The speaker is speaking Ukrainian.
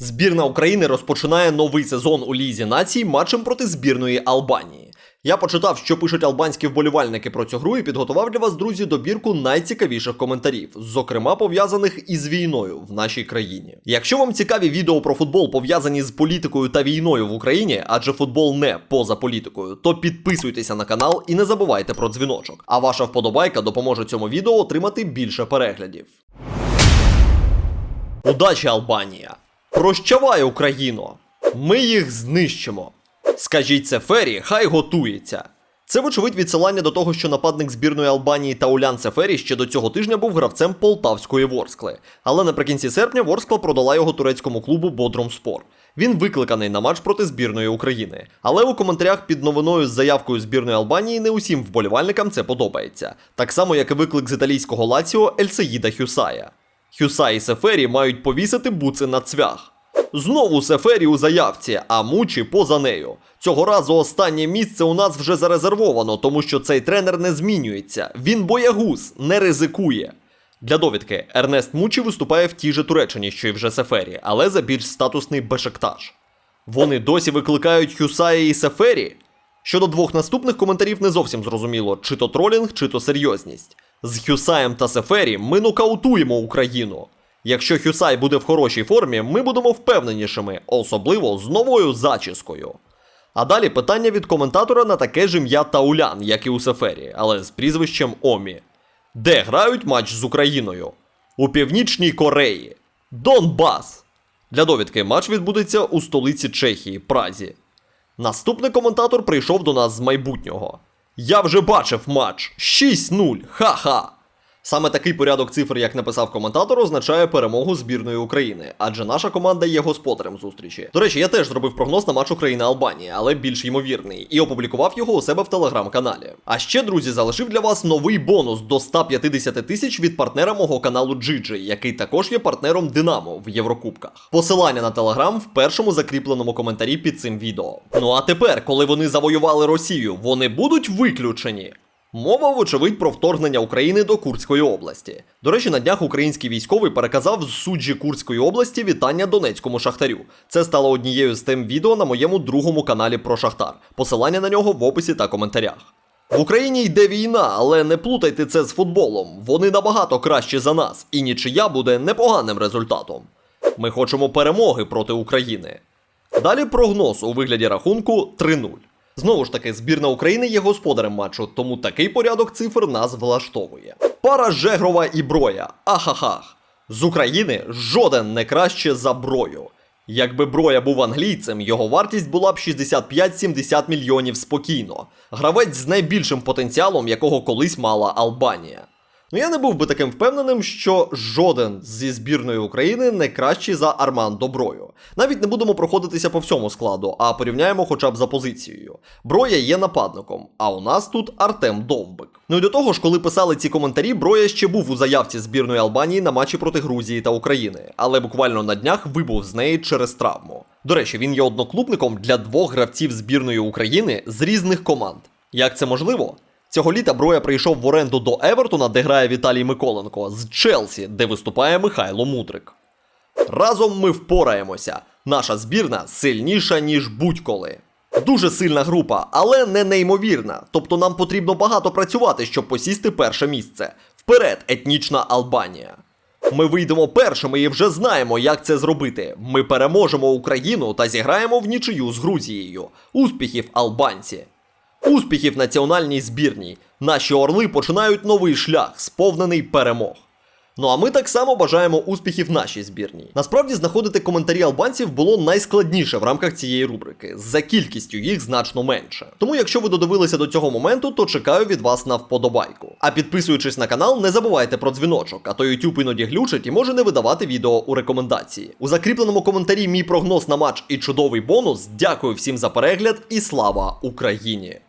Збірна України розпочинає новий сезон у Лізі націй матчем проти збірної Албанії. Я почитав, що пишуть албанські вболівальники про цю гру і підготував для вас, друзі, добірку найцікавіших коментарів, зокрема пов'язаних із війною в нашій країні. Якщо вам цікаві відео про футбол пов'язані з політикою та війною в Україні, адже футбол не поза політикою, то підписуйтеся на канал і не забувайте про дзвіночок. А ваша вподобайка допоможе цьому відео отримати більше переглядів. Удачі, Албанія! Прощавай, Україно! Ми їх знищимо. Скажіть це Фері, хай готується. Це, вочевидь, відсилання до того, що нападник збірної Албанії Таулян Сефері ще до цього тижня був гравцем полтавської Ворскли. Але наприкінці серпня Ворскла продала його турецькому клубу Бодрум Спор. Він викликаний на матч проти збірної України. Але у коментарях під новиною з заявкою збірної Албанії не усім вболівальникам це подобається. Так само, як і виклик з італійського Лаціо Ельсеїда Хюсая. Хюса і Сефері мають повісити буци на цвях. Знову Сефері у заявці, а Мучі поза нею. Цього разу останнє місце у нас вже зарезервовано, тому що цей тренер не змінюється. Він боягуз, не ризикує. Для довідки, Ернест Мучі виступає в тій же Туреччині, що й вже Сефері, але за більш статусний Бешектаж. Вони досі викликають Хюсая і Сефері? Щодо двох наступних коментарів не зовсім зрозуміло, чи то тролінг, чи то серйозність. З Хюсаєм та Сефері ми нокаутуємо Україну. Якщо Хюсай буде в хорошій формі, ми будемо впевненішими, особливо з новою зачіскою. А далі питання від коментатора на таке ж ім'я Таулян, як і у Сефері, але з прізвищем Омі. Де грають матч з Україною? У Північній Кореї. Донбас. Для довідки матч відбудеться у столиці Чехії, Празі. Наступний коментатор прийшов до нас з майбутнього. Я вже бачив матч 6-0. Ха-ха. Саме такий порядок цифр, як написав коментатор, означає перемогу збірної України, адже наша команда є господарем зустрічі. До речі, я теж зробив прогноз на матч Україна-Албанія, але більш ймовірний, і опублікував його у себе в телеграм-каналі. А ще, друзі, залишив для вас новий бонус до 150 тисяч від партнера мого каналу Джиджи, який також є партнером Динамо в Єврокубках. Посилання на телеграм в першому закріпленому коментарі під цим відео. Ну а тепер, коли вони завоювали Росію, вони будуть виключені. Мова, вочевидь, про вторгнення України до Курської області. До речі, на днях український військовий переказав з суджі Курської області вітання Донецькому шахтарю. Це стало однією з тем відео на моєму другому каналі про Шахтар. Посилання на нього в описі та коментарях. В Україні йде війна, але не плутайте це з футболом. Вони набагато кращі за нас, і нічия буде непоганим результатом. Ми хочемо перемоги проти України. Далі прогноз у вигляді рахунку 3-0. Знову ж таки, збірна України є господарем матчу, тому такий порядок цифр нас влаштовує. Пара Жегрова і Броя. Ахахах. З України жоден не краще за Брою. Якби Броя був англійцем, його вартість була б 65-70 мільйонів спокійно. Гравець з найбільшим потенціалом, якого колись мала Албанія. Ну я не був би таким впевненим, що жоден зі збірної України не кращий за Арман Доброю. Навіть не будемо проходитися по всьому складу, а порівняємо хоча б за позицією. Броя є нападником, а у нас тут Артем Довбик. Ну і до того ж, коли писали ці коментарі, Броя ще був у заявці збірної Албанії на матчі проти Грузії та України, але буквально на днях вибув з неї через травму. До речі, він є одноклубником для двох гравців збірної України з різних команд. Як це можливо? Цього літа Броя прийшов в оренду до Евертона, де грає Віталій Миколенко, з Челсі, де виступає Михайло Мудрик. Разом ми впораємося. Наша збірна сильніша, ніж будь-коли. Дуже сильна група, але не неймовірна. Тобто нам потрібно багато працювати, щоб посісти перше місце. Вперед, етнічна Албанія. Ми вийдемо першими і вже знаємо, як це зробити. Ми переможемо Україну та зіграємо в нічию з Грузією. Успіхів, албанці! Успіхів національній збірній. Наші орли починають новий шлях, сповнений перемог. Ну а ми так само бажаємо успіхів нашій збірній. Насправді знаходити коментарі албанців було найскладніше в рамках цієї рубрики, за кількістю їх значно менше. Тому, якщо ви додивилися до цього моменту, то чекаю від вас на вподобайку. А підписуючись на канал, не забувайте про дзвіночок, а то YouTube іноді глючить і може не видавати відео у рекомендації. У закріпленому коментарі мій прогноз на матч і чудовий бонус. Дякую всім за перегляд і слава Україні!